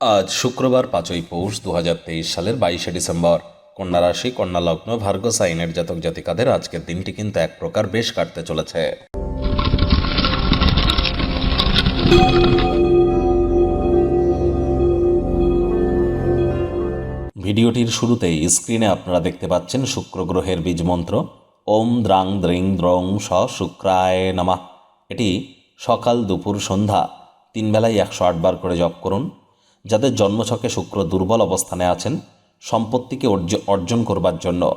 আজ শুক্রবার পাঁচই পৌষ দু হাজার তেইশ সালের বাইশে ডিসেম্বর। কন্যা রাশি, কন্যা লগ্ন ভার্গ সাইনের জাতক জাতিকাদের আজকের দিনটি কিন্তু এক প্রকার বেশ কাটতে চলেছে। ভিডিওটির শুরুতেই স্ক্রিনে আপনারা দেখতে পাচ্ছেন শুক্র গ্রহের বীজ মন্ত্র। ওম দ্রাং দ্রিং দ্রং স শুক্রায় নামা। এটি সকাল দুপুর সন্ধ্যা তিন বেলায় একশো আটবার করে জপ করুন। যাদের জন্মছকে শুক্র দুর্বল অবস্থানে আছেন, সম্পত্তিকে অর্জ- অর্জন করবার জন্য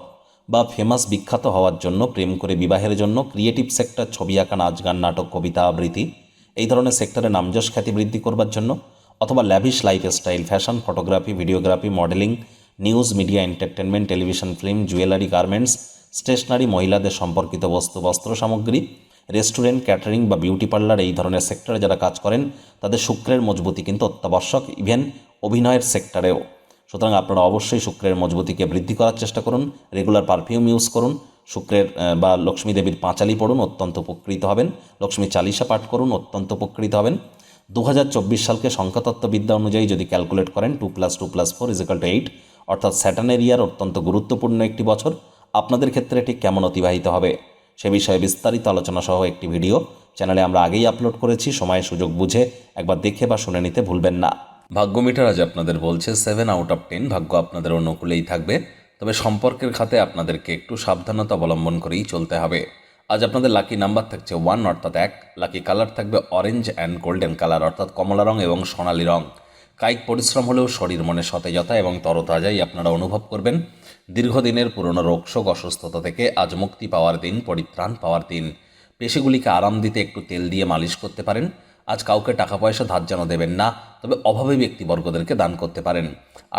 বা ফেমাস বিখ্যাত হওয়ার জন্য, প্রেম করে বিবাহের জন্য ক্রিয়েটিভ সেক্টর ছবি আঁকা নাচ গান নাটক, কবিতা, আবৃত্তি, এই ধরনের সেক্টরে নামযশ খ্যাতি বৃদ্ধি করবার জন্য অথবা lavish lifestyle fashion photography videography modelling news media entertainment television film jewellery garments stationery মহিলাদের সম্পর্কিত বস্তু, বস্ত্র সামগ্রী রেস্টুরেন্ট, ক্যাটারিং বা বিউটি পার্লার এই ধরনের সেক্টরে যারা কাজ করেন, তাদের শুক্রের মজবুতি কিন্তু অত্যাবশ্যক, ইভেন অভিনয়ের সেক্টরেও। সুতরাং আপনারা অবশ্যই শুক্রের মজবুতিকে বৃদ্ধি করার চেষ্টা করুন, রেগুলার পারফিউম ইউজ করুন, শুক্রের বা লক্ষ্মী দেবীর পাঁচালি পড়ুন, অত্যন্ত উপকৃত হবেন, লক্ষ্মী চালিশা পাঠ করুন, অত্যন্ত উপকৃত হবেন। দু হাজার চব্বিশ সালকে সংখ্যাতত্ত্ববিদ্যা অনুযায়ী যদি ক্যালকুলেট করেন, two plus two plus four is equal to eight অর্থাৎ স্যাটার্ন এরিয়ার অত্যন্ত গুরুত্বপূর্ণ একটি বছর, আপনাদের ক্ষেত্রে ঠিক কেমন অতিবাহিত হবে? সে বিষয়ে বিস্তারিত আলোচনা সহ একটি ভিডিও। চ্যানেলে আমরা আগেই আপলোড করেছি, সময়, সুযোগ বুঝে একবার দেখে বা শুনে নিতে ভুলবেন না। ভাগ্য মিটার আজ আপনাদের বলছে সেভেন আউট অফ টেন ভাগ্য আপনাদের অনুকূলেই থাকবে। তবে সম্পর্কের খাতে আপনাদেরকে একটু সাবধানতা অবলম্বন করেই চলতে হবে। আজ আপনাদের লাকি নাম্বার থাকছে ওয়ান অর্থাৎ এক। লাকি কালার থাকবে অরেঞ্জ অ্যান্ড গোল্ডেন কালার অর্থাৎ কমলা রং এবং সোনালী রং। কায়িক পরিশ্রম হলেও শরীর মনে সতেজতা এবং তরতাজাই আপনারা অনুভব করবেন। দীর্ঘদিনের পুরনো রোগশোক অসুস্থতা থেকে আজ মুক্তি পাওয়ার দিন, পরিত্রাণ পাওয়ার দিন। পেশিগুলিকে আরাম দিতে একটু তেল দিয়ে মালিশ করতে পারেন। আজ কাউকে টাকা পয়সা ধার যেন দেবেন না, তবে অভাবী ব্যক্তিবর্গদেরকে দান করতে পারেন।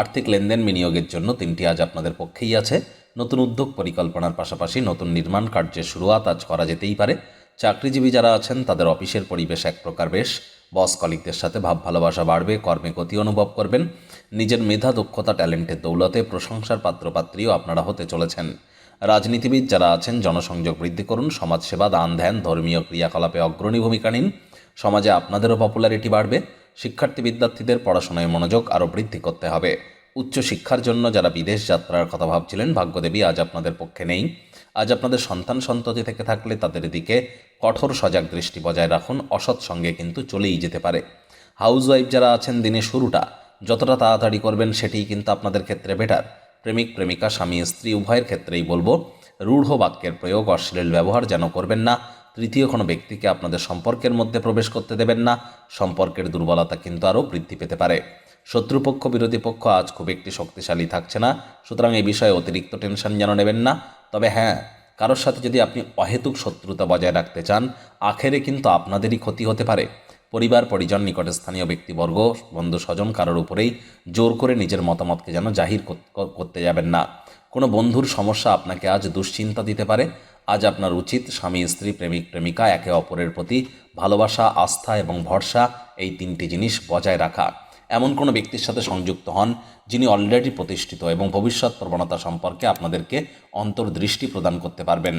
আর্থিক লেনদেন বিনিয়োগের জন্য তিনটি আজ আপনাদের পক্ষেই আছে। নতুন উদ্যোগ পরিকল্পনার পাশাপাশি নতুন নির্মাণ কার্যের শুরুয়াত আজ করা যেতেই পারে। চাকরিজীবী যারা আছেন, তাদের অফিসের পরিবেশ এক প্রকার বেশ। বস কলিকদের সাথে ভাব ভালোবাসা বাড়বে, কর্মে গতি অনুভব করবেন। নিজের মেধা, দক্ষতা, ট্যালেন্টের দৌলতে প্রশংসার পাত্রপাত্রীও আপনারা হতে চলেছেন। রাজনীতিবিদ যারা আছেন, জনসংযোগ বৃদ্ধি করুন, সমাজসেবা, দান ধ্যান, ধর্মীয় ক্রিয়াকলাপে অগ্রণী ভূমিকা নিন। সমাজে আপনাদেরও পপুলারিটি বাড়বে। শিক্ষার্থী বিদ্যার্থীদের পড়াশোনায় মনোযোগ আরও বৃদ্ধি করতে হবে। উচ্চ শিক্ষার জন্য যারা বিদেশ যাত্রার কথা ভাবছিলেন, ভাগ্যদেবী আজ আপনাদের পক্ষে নেই। আজ আপনাদের সন্তান সন্ততি থেকে থাকলে তাদের দিকে কঠোর সজাগ দৃষ্টি বজায় রাখুন, অসৎ সঙ্গে কিন্তু চলেই যেতে পারে। হাউসওয়াইফ যারা আছেন দিনে শুরুটা, যতটা তাড়াতাড়ি করবেন সেটিই কিন্তু আপনাদের ক্ষেত্রে বেটার। প্রেমিক, প্রেমিকা, স্বামী, স্ত্রী, উভয়ের ক্ষেত্রেই বলব, রূঢ় বাক্যের প্রয়োগ, অশ্লীল ব্যবহার যেন করবেন না, তৃতীয় কোনো ব্যক্তিকে আপনাদের সম্পর্কের মধ্যে প্রবেশ করতে দেবেন না, সম্পর্কের দুর্বলতা কিন্তু আরও বৃদ্ধি পেতে পারে। শত্রুপক্ষ, বিরোধী পক্ষ আজ খুব একটি শক্তিশালী থাকছে না। সুতরাং এই বিষয়ে অতিরিক্ত টেনশন যেন নেবেন না। তবে হ্যাঁ কারোর সাথে যদি আপনি অহেতুক শত্রুতা বজায় রাখতে চান, আখেরে কিন্তু আপনাদেরই ক্ষতি হতে পারে। পরিবার, পরিজন, নিকটে স্থানীয় ব্যক্তিবর্গ, বন্ধু, স্বজন কারোর উপরেই জোর করে নিজের মতামতকে যেন জাহির করতে যাবেন না। কোনো বন্ধুর সমস্যা আপনাকে আজ দুশ্চিন্তা দিতে পারে। আজ আপনার উচিত স্বামী, স্ত্রী, প্রেমিক, প্রেমিকা একে অপরের প্রতি ভালোবাসা, আস্থা এবং ভরসা এই তিনটি জিনিস বজায় রাখা। এমন কোনো ব্যক্তির সাথে সংযুক্ত হন যিনি অলরেডি প্রতিষ্ঠিত এবং ভবিষ্যৎ প্রবণতা সম্পর্কে আপনাদেরকে অন্তর্দৃষ্টি প্রদান করতে পারবেন।